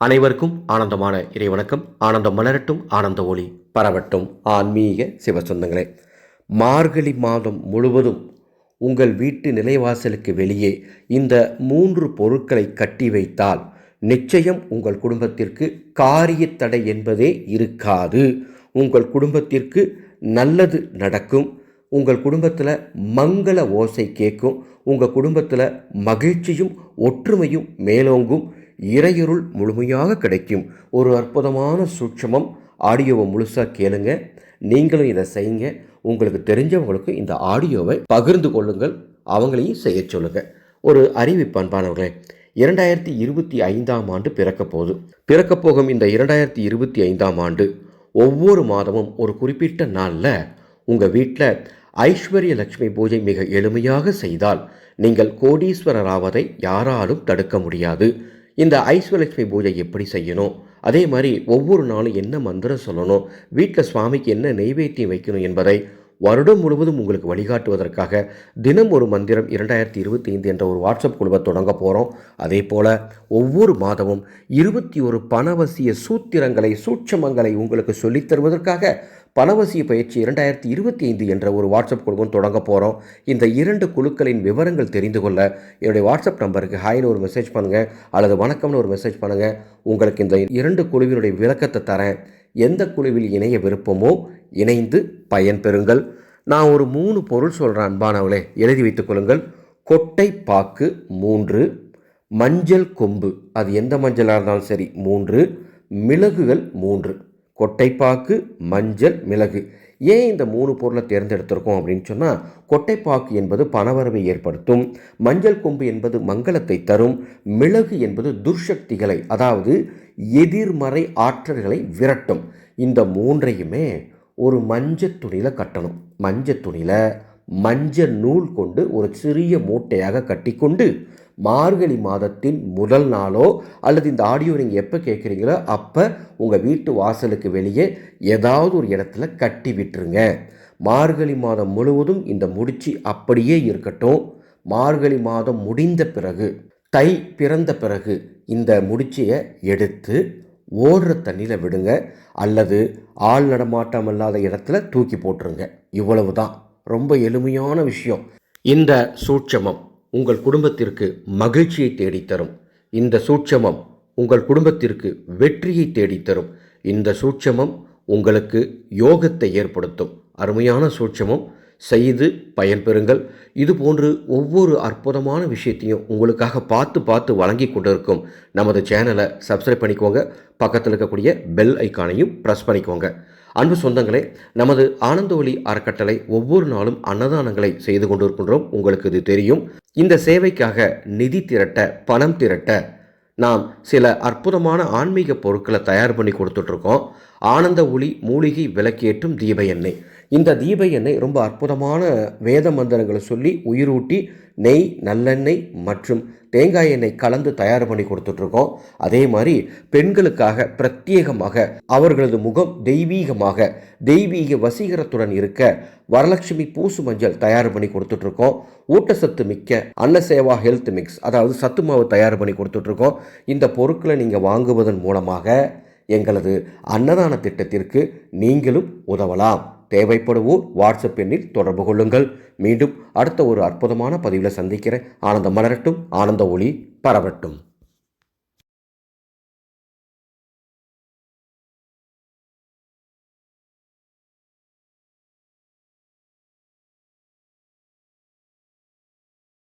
அனைவருக்கும் ஆனந்தமான இறைவணக்கம். ஆனந்தம் மலரட்டும் ஆனந்த ஒளி பரவட்டும். ஆன்மீக சிவசொந்தங்களே மார்கழி மாதம் முழுவதும் உங்கள் வீட்டு நிலைவாசலுக்கு வெளியே இந்த மூன்று பொருட்களை கட்டி வைத்தால் நிச்சயம் உங்கள் குடும்பத்திற்கு காரிய தடை என்பதே இருக்காது. உங்கள் குடும்பத்திற்கு நல்லது நடக்கும். உங்கள் குடும்பத்தில் மங்கள ஓசை கேட்கும். உங்கள் குடும்பத்தில் மகிழ்ச்சியும் ஒற்றுமையும் மேலோங்கும். இறையருள் முழுமையாக கிடைக்கும். ஒரு அற்புதமான சூட்சமம். ஆடியோவை முழுசாக கேளுங்க. நீங்களும் இதை செய்யுங்க. உங்களுக்கு தெரிஞ்சவங்களுக்கு இந்த ஆடியோவை பகிர்ந்து கொள்ளுங்கள். அவங்களையும் செய்ய சொல்லுங்க. ஒரு அறிவிப்பு அன்பானவர்களே. இரண்டாயிரத்தி இருபத்தி ஐந்தாம் ஆண்டு பிறக்க போகுது. பிறக்க போகும் இந்த இரண்டாயிரத்தி இருபத்தி ஐந்தாம் ஆண்டு ஒவ்வொரு மாதமும் ஒரு குறிப்பிட்ட நாளில் உங்கள் வீட்டில் ஐஸ்வர்ய லட்சுமி பூஜை மிக எளிமையாக செய்தால் நீங்கள் கோடீஸ்வரர் ஆவதை யாராலும் தடுக்க முடியாது. இந்த ஐஸ்வரலட்சுமி பூஜை எப்படி செய்யணும்? அதே மாதிரி ஒவ்வொரு நாளும் என்ன மந்திரம் சொல்லணும்? வீட்டில் சுவாமிக்கு என்ன நெய்வேத்தியம் வைக்கணும் என்பதை வருடம் முழுவதும் உங்களுக்கு வழிகாட்டுவதற்காக தினம் ஒரு மந்திரம் இரண்டாயிரத்தி இருபத்தி ஐந்து என்ற ஒரு வாட்ஸ்அப் குழுவை தொடங்க போகிறோம் அதே போல் ஒவ்வொரு மாதமும் இருபத்தி ஒரு பணவசிய சூத்திரங்களை சூட்சமங்களை உங்களுக்கு சொல்லித் தருவதற்காக பணவசிய பயிற்சி இரண்டாயிரத்தி இருபத்தி ஐந்து என்ற ஒரு வாட்ஸ்அப் குழுவும் தொடங்க போகிறோம் இந்த இரண்டு குழுக்களின் விவரங்கள் தெரிந்து கொள்ள என்னுடைய வாட்ஸ்அப் நம்பருக்கு ஹாய்னு ஒரு மெசேஜ் பண்ணுங்கள் அல்லது வணக்கம்னு ஒரு மெசேஜ் பண்ணுங்கள் உங்களுக்கு இந்த இரண்டு குழுவினுடைய விளக்கத்தை தரேன். எந்த குழுவில் இணைய விருப்பமோ இணைந்து பயன்பெறுங்கள் நான் ஒரு மூணு பொருள் சொல்கிறேன் அன்பானவளே. எழுதி வைத்துக் கொள்ளுங்கள். கொட்டை பாக்கு மூன்று மஞ்சள் கொம்பு அது எந்த மஞ்சளாக இருந்தாலும் சரி மூன்று மிளகுகள் மூன்று. கொட்டைப்பாக்கு மஞ்சள் மிளகு. ஏன் இந்த மூணு பொருளை தேர்ந்தெடுத்திருக்கோம் அப்படின்னு சொன்னால் கொட்டைப்பாக்கு என்பது பணவரவை ஏற்படுத்தும் மஞ்சள் கொம்பு என்பது மங்களத்தை தரும் மிளகு என்பது துர்சக்திகளை அதாவது எதிர்மறை ஆற்றல்களை விரட்டும். இந்த மூன்றையுமே ஒரு மஞ்சள் துணியில் கட்டணும். மஞ்சள் துணியில் மஞ்சள் நூல் கொண்டு ஒரு சிறிய மூட்டையாக கட்டிக்கொண்டு மார்கழி மாதத்தின் முதல் நாளோ அல்லது இந்த ஆடியோ நீங்கள் எப்போ கேட்குறீங்களோ அப்போ உங்கள் வீட்டு வாசலுக்கு வெளியே ஏதாவது ஒரு இடத்துல கட்டி விட்டுருங்க. மார்கழி மாதம் முழுவதும் இந்த முடிச்சு அப்படியே இருக்கட்டும். மார்கழி மாதம் முடிந்த பிறகு தை பிறந்த பிறகு இந்த முடிச்சியை எடுத்து ஓடுற தண்ணியில் விடுங்க. அல்லது ஆள் நடமாட்டம் இல்லாத இடத்துல தூக்கி போட்டுருங்க. இவ்வளவு தான் ரொம்ப எளிமையான விஷயம். இந்த சூட்சமம். உங்கள் குடும்பத்திற்கு மகிழ்ச்சியை தேடித்தரும். இந்த சூட்சமம் உங்கள் குடும்பத்திற்கு வெற்றியை தேடித்தரும். இந்த சூட்சமம் உங்களுக்கு யோகத்தை ஏற்படுத்தும். அருமையான சூட்சமம். செய்து பயன்பெறுங்கள் இது போன்று ஒவ்வொரு அற்புதமான விஷயத்தையும் உங்களுக்காக பார்த்து பார்த்து வழங்கி கொண்டிருக்கும் நமது சேனலை சப்ஸ்கிரைப் பண்ணிக்கோங்க. பக்கத்தில் இருக்கக்கூடிய பெல் ஐக்கானையும் ப்ரெஸ் பண்ணிக்கோங்க. அன்பு சொந்தங்களே நமது ஆனந்த ஒளி அறக்கட்டளை ஒவ்வொரு நாளும் அன்னதானங்களை செய்து கொண்டிருக்கின்றோம். உங்களுக்கு இது தெரியும். இந்த சேவைக்காக நிதி திரட்ட பணம் திரட்ட நாம் சில அற்புதமான ஆன்மீக பொருட்களை தயார் பண்ணி கொடுத்துட்ருக்கோம் ஆனந்த ஒளி மூலிகை விளக்கேற்றும் தீப எண்ணெய். இந்த தீப எண்ணெய் ரொம்ப அற்புதமான வேத மந்திரங்களை சொல்லி உயிரூட்டி நெய் நல்லெண்ணெய் மற்றும் தேங்காய் எண்ணெய் கலந்து தயார் பண்ணி கொடுத்துட்ருக்கோம். அதே மாதிரி பெண்களுக்காக பிரத்யேகமாக அவர்களது முகம் தெய்வீகமாக தெய்வீக வசீகரத்துடன் இருக்க வரலட்சுமி பூசு மஞ்சள் தயார் பண்ணி கொடுத்துட்ருக்கோம். ஊட்டச்சத்து மிக்க அன்னசேவா ஹெல்த் மிக்ஸ் அதாவது சத்து மாவு தயார் பண்ணி கொடுத்துட்ருக்கோம். இந்த பொருட்களை நீங்கள் வாங்குவதன் மூலமாக எங்களது அன்னதான திட்டத்திற்கு நீங்களும் உதவலாம். தேவைப்படுவோர் வாட்ஸ்அப் எண்ணில் தொடர்பு கொள்ளுங்கள். மீண்டும் அடுத்த ஒரு அற்புதமான பதிவில் சந்திக்கிறேன். ஆனந்தம் மலரட்டும் ஆனந்த ஒளி பரவட்டும்.